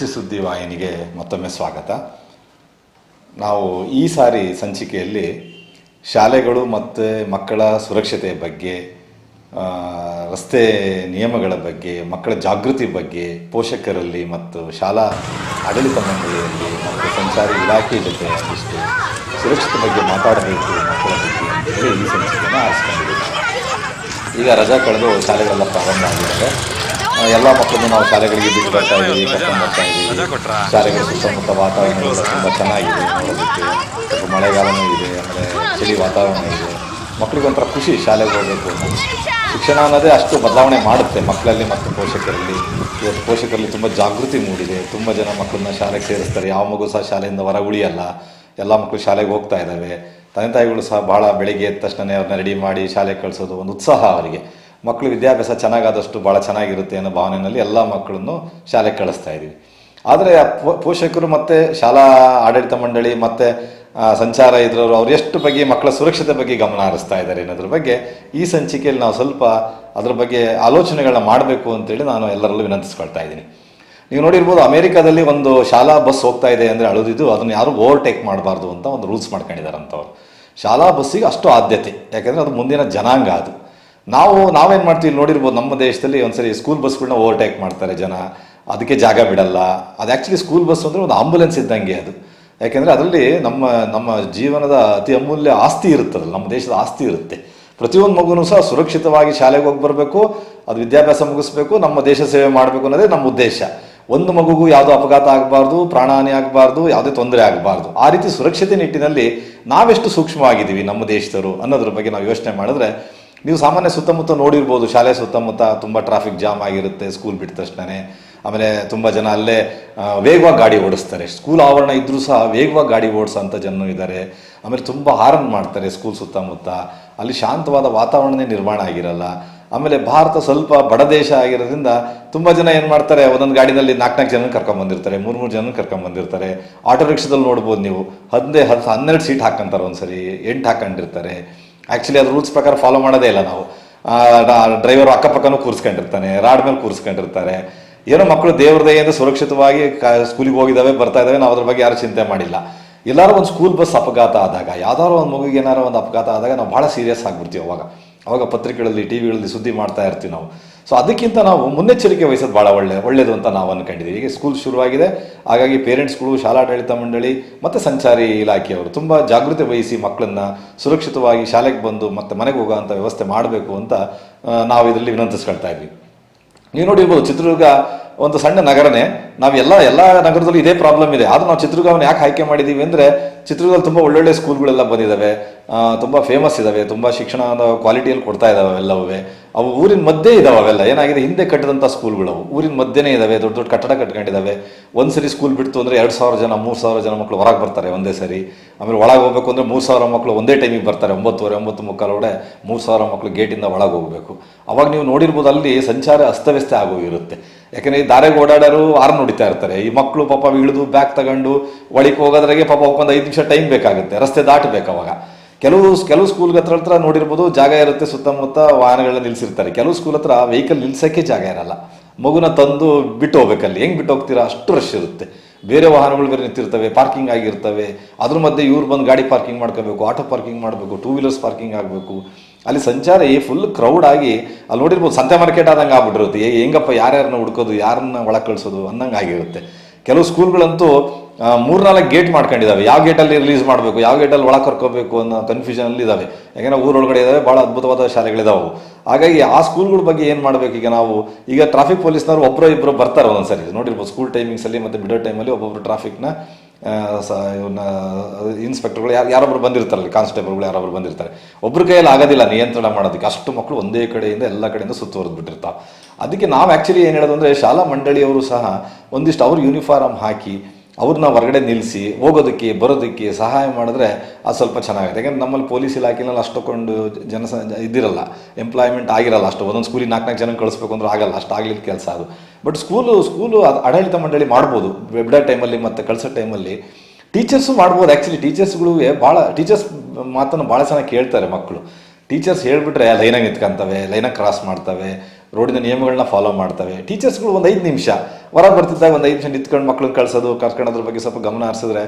ಬಿಸಿ ಸುದ್ದಿ ವಾಹಿನಿಗೆ ಮತ್ತೊಮ್ಮೆ ಸ್ವಾಗತ. ನಾವು ಈ ಸಾರಿ ಸಂಚಿಕೆಯಲ್ಲಿ ಶಾಲೆಗಳು ಮತ್ತು ಮಕ್ಕಳ ಸುರಕ್ಷತೆಯ ಬಗ್ಗೆ ರಸ್ತೆ ನಿಯಮಗಳ ಬಗ್ಗೆ ಮಕ್ಕಳ ಜಾಗೃತಿ ಬಗ್ಗೆ ಪೋಷಕರಲ್ಲಿ ಮತ್ತು ಶಾಲಾ ಆಡಳಿತ ಮಂಡಳಿಯಲ್ಲಿ ಮತ್ತು ಸಂಚಾರಿ ಇಲಾಖೆ ಜೊತೆ ಒಂದಿಷ್ಟು ಸುರಕ್ಷತೆ ಬಗ್ಗೆ ಮಾತಾಡಬೇಕು ಮಕ್ಕಳ ಬಗ್ಗೆ ಅಂತ ಹೇಳಿ ಈ ಸಂಚಿಕೆಯನ್ನು ಆರಿಸ್ಕೊಂಡಿದ್ದೀವಿ. ಈಗ ರಜಾ ಕಳೆದು ಶಾಲೆಗಳೆಲ್ಲ ಪ್ರಾರಂಭ ಆಗಿದ್ದಾವೆ ಆ, ಎಲ್ಲ ಮಕ್ಕಳನ್ನು ನಾವು ಶಾಲೆಗಳಿಗೆ ಬಿಟ್ಟು ಬರ್ತಾ ಇದ್ದೀವಿ ಕರ್ಕೊಂಡು ಬರ್ತಾ ಇದ್ದೀವಿ. ಶಾಲೆಗಳ ಸುತ್ತಮುತ್ತ ವಾತಾವರಣ ತುಂಬ ಚೆನ್ನಾಗಿದೆ ನೋಡೋದಕ್ಕೆ ಸ್ವಲ್ಪ ಮಳೆಗಾಲನೂ ಇದೆ ಆಮೇಲೆ ಚಳಿ ವಾತಾವರಣ ಇದೆ. ಮಕ್ಕಳಿಗೊಂಥರ ಖುಷಿ ಶಾಲೆಗೆ ಹೋಗಬೇಕು ಶಿಕ್ಷಣ ಅನ್ನೋದೇ ಅಷ್ಟು ಬದಲಾವಣೆ ಮಾಡುತ್ತೆ ಮಕ್ಕಳಲ್ಲಿ ಮತ್ತು ಪೋಷಕರಲ್ಲಿ. ಇವತ್ತು ಪೋಷಕರಲ್ಲಿ ತುಂಬ ಜಾಗೃತಿ ಮೂಡಿದೆ ತುಂಬ ಜನ ಮಕ್ಕಳನ್ನ ಶಾಲೆಗೆ ಸೇರಿಸ್ತಾರೆ. ಯಾವ ಮಗು ಸಹ ಶಾಲೆಯಿಂದ ಹೊರ ಉಳಿಯಲ್ಲ ಎಲ್ಲ ಮಕ್ಕಳು ಶಾಲೆಗೆ ಹೋಗ್ತಾ ಇದ್ದಾವೆ. ತಂದೆ ತಾಯಿಗಳು ಸಹ ಭಾಳ ಬೆಳಿಗ್ಗೆ ಎದ್ದ ತಕ್ಷಣ ಅವ್ರನ್ನ ರೆಡಿ ಮಾಡಿ ಶಾಲೆಗೆ ಕಳಿಸೋದು ಒಂದು ಉತ್ಸಾಹ ಅವರಿಗೆ. ಮಕ್ಕಳು ವಿದ್ಯಾಭ್ಯಾಸ ಚೆನ್ನಾಗಾದಷ್ಟು ಭಾಳ ಚೆನ್ನಾಗಿರುತ್ತೆ ಅನ್ನೋ ಭಾವನೆಯಲ್ಲಿ ಎಲ್ಲ ಮಕ್ಕಳನ್ನು ಶಾಲೆಗೆ ಕಳಿಸ್ತಾ ಇದ್ದೀವಿ. ಆದರೆ ಪೋಷಕರು ಮತ್ತು ಶಾಲಾ ಆಡಳಿತ ಮಂಡಳಿ ಮತ್ತು ಸಂಚಾರ ಇದ್ರವರು ಅವ್ರು ಎಷ್ಟು ಬಗ್ಗೆ ಮಕ್ಕಳ ಸುರಕ್ಷತೆ ಬಗ್ಗೆ ಗಮನ ಹರಿಸ್ತಾ ಇದ್ದಾರೆ ಅನ್ನೋದ್ರ ಬಗ್ಗೆ ಈ ಸಂಚಿಕೆಯಲ್ಲಿ ನಾವು ಸ್ವಲ್ಪ ಅದ್ರ ಬಗ್ಗೆ ಆಲೋಚನೆಗಳನ್ನ ಮಾಡಬೇಕು ಅಂತೇಳಿ ನಾನು ಎಲ್ಲರಲ್ಲೂ ವಿನಂತಿಸ್ಕೊಳ್ತಾ ಇದ್ದೀನಿ. ನೀವು ನೋಡಿರ್ಬೋದು ಅಮೆರಿಕಾದಲ್ಲಿ ಒಂದು ಶಾಲಾ ಬಸ್ ಹೋಗ್ತಾ ಇದೆ ಅಂದರೆ ಅಳುದಿದ್ದು ಅದನ್ನು ಯಾರು ಓವರ್ಟೇಕ್ ಮಾಡಬಾರ್ದು ಅಂತ ಒಂದು ರೂಲ್ಸ್ ಮಾಡ್ಕೊಂಡಿದ್ದಾರೆ ಅಂತವ್ರು. ಶಾಲಾ ಬಸ್ಸಿಗೆ ಅಷ್ಟು ಆದ್ಯತೆ, ಯಾಕೆಂದರೆ ಅದು ಮುಂದಿನ ಜನಾಂಗ ಅದು. ನಾವು, ನಾವೇನು ಮಾಡ್ತೀವಿ ನೋಡಿರ್ಬೋದು, ನಮ್ಮ ದೇಶದಲ್ಲಿ ಒಂದ್ಸರಿ ಸ್ಕೂಲ್ ಬಸ್ಗಳನ್ನ ಓವರ್ಟೇಕ್ ಮಾಡ್ತಾರೆ ಜನ. ಅದಕ್ಕೆ ಜಾಗ ಬಿಡಲ್ಲ. ಅದು ಆ್ಯಕ್ಚುಲಿ ಸ್ಕೂಲ್ ಬಸ್ ಅಂದರೆ ಒಂದು ಆಂಬುಲೆನ್ಸ್ ಇದ್ದಂಗೆ ಅದು. ಯಾಕೆಂದರೆ ಅದರಲ್ಲಿ ನಮ್ಮ ನಮ್ಮ ಜೀವನದ ಅತಿ ಅಮೂಲ್ಯ ಆಸ್ತಿ ಇರುತ್ತದಲ್ಲ, ನಮ್ಮ ದೇಶದ ಆಸ್ತಿ ಇರುತ್ತೆ. ಪ್ರತಿಯೊಂದು ಮಗುನೂ ಸಹ ಸುರಕ್ಷಿತವಾಗಿ ಶಾಲೆಗೆ ಹೋಗಿ ಬರಬೇಕು, ಅದು ವಿದ್ಯಾಭ್ಯಾಸ ಮುಗಿಸ್ಬೇಕು, ನಮ್ಮ ದೇಶ ಸೇವೆ ಮಾಡಬೇಕು ಅನ್ನೋದೇ ನಮ್ಮ ಉದ್ದೇಶ. ಒಂದು ಮಗುಗೂ ಯಾವುದೋ ಅಪಘಾತ ಆಗಬಾರ್ದು, ಪ್ರಾಣಹಾನಿ ಆಗಬಾರ್ದು, ಯಾವುದೇ ತೊಂದರೆ ಆಗಬಾರ್ದು. ಆ ರೀತಿ ಸುರಕ್ಷತೆ ನಿಟ್ಟಿನಲ್ಲಿ ನಾವೆಷ್ಟು ಸೂಕ್ಷ್ಮವಾಗಿದ್ದೀವಿ ನಮ್ಮ ದೇಶದವರು ಅನ್ನೋದ್ರ ಬಗ್ಗೆ ನಾವು ಯೋಚನೆ ಮಾಡಿದ್ರೆ ನೀವು ಸಾಮಾನ್ಯ ಸುತ್ತಮುತ್ತ ನೋಡಿರ್ಬೋದು, ಶಾಲೆ ಸುತ್ತಮುತ್ತ ತುಂಬ ಟ್ರಾಫಿಕ್ ಜಾಮ್ ಆಗಿರುತ್ತೆ ಸ್ಕೂಲ್ ಬಿಟ್ಟ ತಕ್ಷಣವೇ ಆಮೇಲೆ ತುಂಬ ಜನ ಅಲ್ಲೇ ವೇಗವಾಗಿ ಗಾಡಿ ಓಡಿಸ್ತಾರೆ. ಸ್ಕೂಲ್ ಆವರಣ ಇದ್ದರೂ ಸಹ ವೇಗವಾಗಿ ಗಾಡಿ ಓಡಿಸೋಂಥ ಜನರು ಇದ್ದಾರೆ ಆಮೇಲೆ ತುಂಬ ಹಾರನ್ ಮಾಡ್ತಾರೆ ಸ್ಕೂಲ್ ಸುತ್ತಮುತ್ತ. ಅಲ್ಲಿ ಶಾಂತವಾದ ವಾತಾವರಣನೇ ನಿರ್ಮಾಣ ಆಗಿರಲ್ಲ. ಆಮೇಲೆ ಭಾರತ ಸ್ವಲ್ಪ ಬಡ ದೇಶ ಆಗಿರೋದ್ರಿಂದ ತುಂಬ ಜನ ಏನು ಮಾಡ್ತಾರೆ, ಒಂದೊಂದು ಗಾಡಿನಲ್ಲಿ ನಾಲ್ಕು ನಾಲ್ಕು ಜನ ಕರ್ಕೊಂಬಂದಿರ್ತಾರೆ ಮೂರು ಮೂರು ಜನ ಕರ್ಕೊಂಬಂದಿರ್ತಾರೆ ಆಟೋ ರಿಕ್ಷಾದಲ್ಲಿ ನೋಡ್ಬೋದು ನೀವು, ಹದಿನೈದು ಹತ್ತು ಹನ್ನೆರಡು ಸೀಟ್ ಹಾಕ್ಕೊಂತಾರೆ ಒಂದು ಸರಿ ಎಂಟು ಹಾಕೊಂಡಿರ್ತಾರೆ. ಆ್ಯಕ್ಚುಲಿ ಅದು ರೂಲ್ಸ್ ಪ್ರಕಾರ ಫಾಲೋ ಮಾಡೋದೇ ಇಲ್ಲ ನಾವು. ಡ್ರೈವರ್ ಅಕ್ಕಪಕ್ಕನೂ ಕೂರಿಸ್ಕೊಂಡಿರ್ತಾನೆ, ರಾಡ್ ಮೇಲೆ ಕೂರಿಸ್ಕೊಂಡಿರ್ತಾರೆ. ಏನೋ ಮಕ್ಕಳು ದೇವ್ರ ದಯೆಯಿಂದ ಸುರಕ್ಷಿತವಾಗಿ ಸ್ಕೂಲಿಗೆ ಹೋಗಿದ್ದಾವೆ, ಬರ್ತಾ ಇದ್ದಾವೆ, ನಾವು ಅದ್ರ ಬಗ್ಗೆ ಯಾರು ಚಿಂತೆ ಮಾಡಿಲ್ಲ. ಎಲ್ಲಾರು ಒಂದು ಸ್ಕೂಲ್ ಬಸ್ ಅಪಘಾತ ಆದಾಗ, ಯಾವ್ದಾದ್ರು ಒಂದು ಮಗುಗೆ ಏನಾರೋ ಒಂದು ಅಪಘಾತ ಆದಾಗ ನಾವು ಭಾಳ ಸೀರಿಯಸ್ ಆಗಿಬಿಡ್ತೀವಿ ಅವಾಗ. ಅವಾಗ ಪತ್ರಿಕೆಗಳಲ್ಲಿ ಟಿ ವಿಗಳಲ್ಲಿ ಸುದ್ದಿ ಮಾಡ್ತಾ ಇರ್ತೀವಿ ನಾವು. ಸೊ ಅದಕ್ಕಿಂತ ನಾವು ಮುನ್ನೆಚ್ಚರಿಕೆ ವಹಿಸೋದು ಭಾಳ ಒಳ್ಳೆ ಒಳ್ಳೆಯದು ಅಂತ ನಾವು ಅನ್ಕೊಂಡಿದ್ದೀವಿ. ಈಗ ಸ್ಕೂಲ್ ಶುರುವಾಗಿದೆ. ಹಾಗಾಗಿ ಪೇರೆಂಟ್ಸ್ಗಳು ಶಾಲಾಡಳಿತ ಮಂಡಳಿ ಮತ್ತು ಸಂಚಾರಿ ಇಲಾಖೆಯವರು ತುಂಬ ಜಾಗೃತಿ ವಹಿಸಿ ಮಕ್ಕಳನ್ನು ಸುರಕ್ಷಿತವಾಗಿ ಶಾಲೆಗೆ ಬಂದು ಮತ್ತೆ ಮನೆಗೆ ಹೋಗೋವಂಥ ವ್ಯವಸ್ಥೆ ಮಾಡಬೇಕು ಅಂತ ನಾವು ಇದರಲ್ಲಿ ವಿನಂತಿಸ್ಕೊಳ್ತಾ ಇದ್ವಿ. ನೀವು ನೋಡಿರ್ಬೋದು ಚಿತ್ರದುರ್ಗ ಒಂದು ಸಣ್ಣ ನಗರನೇ ನಾವೆಲ್ಲ ಎಲ್ಲ ನಗರದಲ್ಲೂ ಇದೇ ಪ್ರಾಬ್ಲಮ್ ಇದೆ. ಆದ್ರೂ ನಾವು ಚಿತ್ರದುರ್ಗವನ್ನು ಯಾಕೆ ಆಯ್ಕೆ ಮಾಡಿದ್ದೀವಿ ಅಂದರೆ, ಚಿತ್ರದುರ್ಗದಲ್ಲಿ ತುಂಬ ಒಳ್ಳೊಳ್ಳೆ ಸ್ಕೂಲ್ಗಳೆಲ್ಲ ಬಂದಿದ್ದಾವೆ ತುಂಬ ಫೇಮಸ್ ಇದ್ದಾವೆ ತುಂಬ ಶಿಕ್ಷಣದ ಕ್ವಾಲಿಟಿಯಲ್ಲಿ ಕೊಡ್ತಾ ಇದ್ದಾವೆ ಅವೆಲ್ಲವೂ. ಅವು ಊರಿನ ಮಧ್ಯೆ ಇದಾವೆ ಅವೆಲ್ಲ. ಏನಾಗಿದೆ, ಹಿಂದೆ ಕಟ್ಟಿದಂಥ ಸ್ಕೂಲ್ಗಳು ಊರಿನ ಮಧ್ಯೆನೇ ಇದಾವೆ. ದೊಡ್ಡ ದೊಡ್ಡ ಕಟ್ಟಡ ಕಟ್ಕೊಂಡಿದ್ದಾವೆ ಒಂದು ಸರಿ ಸ್ಕೂಲ್ ಬಿಡ್ತು ಅಂದರೆ ಎರಡು ಸಾವಿರ ಜನ, ಮೂರು ಸಾವಿರ ಜನ ಮಕ್ಕಳು ಹೊರಗೆ ಬರ್ತಾರೆ ಒಂದೇ ಸರಿ. ಆಮೇಲೆ ಒಳಗೆ ಹೋಗ್ಬೇಕು ಅಂದರೆ ಮೂರು ಸಾವಿರ ಮಕ್ಕಳು ಒಂದೇ ಟೈಮಿಗೆ ಬರ್ತಾರೆ. ಒಂಬತ್ತುವರೆ, ಒಂಬತ್ತು ಮುಕ್ಕಾಲೊಳಗೆ ಮೂರು ಸಾವಿರ ಮಕ್ಕಳು ಗೇಟಿಂದ ಒಳಗೆ ಹೋಗಬೇಕು. ಅವಾಗ ನೀವು ನೋಡಿರ್ಬೋದು ಅಲ್ಲಿ ಸಂಚಾರ ಅಸ್ತವ್ಯಸ್ತ ಆಗೋಗಿರುತ್ತೆ. ಯಾಕಂದ್ರೆ ಈ ದಾರೆಗೆ ಓಡಾಡೋರು ಆರು ನೋಡಿತಾ ಇರ್ತಾರೆ. ಈ ಮಕ್ಕಳು ಪಾಪ ಇಳಿದು ಬ್ಯಾಗ್ ತಗೊಂಡು ಒಳಗೆ ಹೋಗೋದ್ರಾಗೆ ಪಾಪ ಒಂದು ಐದು ನಿಮಿಷ ಟೈಮ್ ಬೇಕಾಗುತ್ತೆ. ರಸ್ತೆ ದಾಟಬೇಕು ಅವಾಗ. ಕೆಲವು ಕೆಲವು ಸ್ಕೂಲ್ ಹತ್ರ ಹತ್ರ ನೋಡಿರ್ಬೋದು ಜಾಗ ಇರುತ್ತೆ ಸುತ್ತಮುತ್ತ ವಾಹನಗಳನ್ನ ನಿಲ್ಲಿಸಿರ್ತಾರೆ ಕೆಲವು ಸ್ಕೂಲ್ ಹತ್ರ ವೆಹಿಕಲ್ ನಿಲ್ಸಕ್ಕೆ ಜಾಗ ಇರಲ್ಲ. ಮಗುನ ತಂದು ಬಿಟ್ಟು ಹೋಗ್ಬೇಕಲ್ಲಿ. ಹೆಂಗ್ ಬಿಟ್ಟು ಹೋಗ್ತೀರಾ? ಅಷ್ಟು ರಶ್ ಇರುತ್ತೆ. ಬೇರೆ ವಾಹನಗಳು ಬೇರೆ ನಿಂತಿರ್ತವೆ ಪಾರ್ಕಿಂಗ್ ಆಗಿರ್ತವೆ. ಅದ್ರ ಮಧ್ಯೆ ಇವ್ರು ಬಂದು ಗಾಡಿ ಪಾರ್ಕಿಂಗ್ ಮಾಡ್ಕೋಬೇಕು ಆಟೋ ಪಾರ್ಕಿಂಗ್ ಮಾಡಬೇಕು ಟೂ ವೀಲರ್ಸ್ ಪಾರ್ಕಿಂಗ್ ಆಗಬೇಕು. ಅಲ್ಲಿ ಸಂಚಾರ ಫುಲ್ ಕ್ರೌಡ್ ಆಗಿ, ಅಲ್ಲಿ ನೋಡಿರ್ಬೋದು ಸಂತೆ ಮಾರ್ಕೆಟ್ ಆದಂಗೆ ಆಗ್ಬಿಟ್ಟಿರುತ್ತೆ. ಏ- ಹೆಂಗಪ್ಪ ಯಾರ್ಯಾರನ್ನ ಹುಡ್ಕೋದು ಯಾರನ್ನ ಒಳಗೆ ಕಳಿಸೋದು ಅನ್ನಂಗೆ ಆಗಿರುತ್ತೆ. ಕೆಲವು ಸ್ಕೂಲ್ಗಳಂತೂ ಮೂರ್ನಾಲ್ಕು ಗೇಟ್ ಮಾಡ್ಕೊಂಡಿದ್ದಾವೆ ಯಾವ ಗೇಟಲ್ಲಿ ರಿಲೀಸ್ ಮಾಡಬೇಕು, ಯಾವ ಗೇಟಲ್ಲಿ ಒಳಗೆ ಕರ್ಕೋಬೇಕು ಅನ್ನೋ ಕನ್ಫ್ಯೂಷನಲ್ಲಿ ಇದ್ದಾವೆ ಯಾಕೆಂದರೆ ಊರೊಳಗಡೆ ಇದ್ದಾವೆ ಭಾಳ ಅದ್ಭುತವಾದ ಶಾಲೆಗಳಿದಾವೆ ಅವು. ಹಾಗಾಗಿ ಆ ಸ್ಕೂಲ್ಗಳ ಬಗ್ಗೆ ಏನು ಮಾಡಬೇಕು ಈಗ ನಾವು? ಈಗ ಟ್ರಾಫಿಕ್ ಪೊಲೀಸ್ನವರು ಒಬ್ಬರು ಇಬ್ಬರು ಬರ್ತಾರೆ ಒಂದೊಂದ್ಸರಿ. ನೋಡಿರ್ಬೋದು ಸ್ಕೂಲ್ ಟೈಮಿಂಗ್ಸಲ್ಲಿ ಮತ್ತು ಬಿಡೋ ಟೈಮಲ್ಲಿ ಒಬ್ಬೊಬ್ಬರು ಟ್ರಾಫಿಕ್ನ ಇವನ್ನ ಇನ್ಸ್ಪೆಕ್ಟರ್ಗಳು ಯಾರು ಯಾರೊಬ್ಬರು ಬಂದಿರ್ತಾರಲ್ಲಿ ಕಾನ್ಸ್ಟೇಬಲ್ಗಳು ಯಾರೊಬ್ಬರು ಬಂದಿರ್ತಾರೆ. ಒಬ್ಬರ ಕೈಯಲ್ಲಿ ಆಗೋದಿಲ್ಲ, ನಿಯಂತ್ರಣ ಮಾಡೋದಕ್ಕೆ. ಅಷ್ಟು ಮಕ್ಕಳು ಒಂದೇ ಕಡೆಯಿಂದ ಎಲ್ಲ ಕಡೆಯಿಂದ ಸುತ್ತುವರೆದು ಬಿಟ್ಟಿರ್ತಾವೆ ಅದಕ್ಕೆ ನಾವು ಆ್ಯಕ್ಚುಲಿ ಏನು ಹೇಳೋದು ಅಂದರೆ ಶಾಲಾ ಮಂಡಳಿಯವರು ಸಹ ಒಂದಿಷ್ಟು ಅವರು ಯೂನಿಫಾರ್ಮ್ ಹಾಕಿ ಅವ್ರನ್ನ ಹೊರಗಡೆ ನಿಲ್ಲಿಸಿ ಹೋಗೋದಕ್ಕೆ, ಬರೋದಕ್ಕೆ ಸಹಾಯ ಮಾಡಿದ್ರೆ ಅದು ಸ್ವಲ್ಪ ಚೆನ್ನಾಗುತ್ತೆ. ಯಾಕಂದ್ರೆ ನಮ್ಮಲ್ಲಿ ಪೊಲೀಸ್ ಇಲಾಖೆನಲ್ಲಿ ಅಷ್ಟೊಂದು ಜನಸ ಇದ್ದಿರಲ್ಲ ಎಂಪ್ಲಾಯ್ಮೆಂಟ್ ಆಗಿರಲ್ಲ ಅಷ್ಟು. ಒಂದೊಂದು ಸ್ಕೂಲಿಗೆ ನಾಲ್ಕು ನಾಲ್ಕು ಜನ ಕಳಿಸ್ಬೇಕು ಅಂದ್ರೆ ಆಗಲ್ಲ. ಅಷ್ಟು ಆಗಲಿಲ್ಲ ಕೆಲಸ ಅದು. ಬಟ್ ಸ್ಕೂಲು ಸ್ಕೂಲು ಅದು ಆಡಳಿತ ಮಂಡಳಿ ಮಾಡ್ಬೋದು. ಬಿಡೋ ಟೈಮಲ್ಲಿ ಮತ್ತು ಕಳ್ಸೋ ಟೈಮಲ್ಲಿ ಟೀಚರ್ಸು ಮಾಡ್ಬೋದು. ಆ್ಯಕ್ಚುಲಿ ಟೀಚರ್ಸ್ಗಳಿಗೆ ಭಾಳ ಟೀಚರ್ಸ್ ಮಾತನ್ನು ಭಾಳ ಚೆನ್ನಾಗಿ ಕೇಳ್ತಾರೆ ಮಕ್ಕಳು. ಟೀಚರ್ಸ್ ಹೇಳ್ಬಿಟ್ರೆ ಲೈನಾಗಿ ನಿಂತ್ಕೊಂತವೆ, ಲೈನಾಗಿ ಕ್ರಾಸ್ ಮಾಡ್ತವೆ, ರೋಡಿನ ನಿಯಮಗಳನ್ನ ಫಾಲೋ ಮಾಡ್ತವೆ. ಟೀಚರ್ಸ್ಗಳು ಒಂದು ಐದು ನಿಮಿಷ ಹೊರಗೆ ಬರ್ತಿದ್ದಾಗ ಒಂದು ಐದು ನಿಮಿಷ ನಿಂತ್ಕೊಂಡು ಮಕ್ಕಳನ್ನ ಕಳ್ಸೋದು ಅದ್ರ ಬಗ್ಗೆ ಸ್ವಲ್ಪ ಗಮನ ಹರಿಸಿದ್ರೆ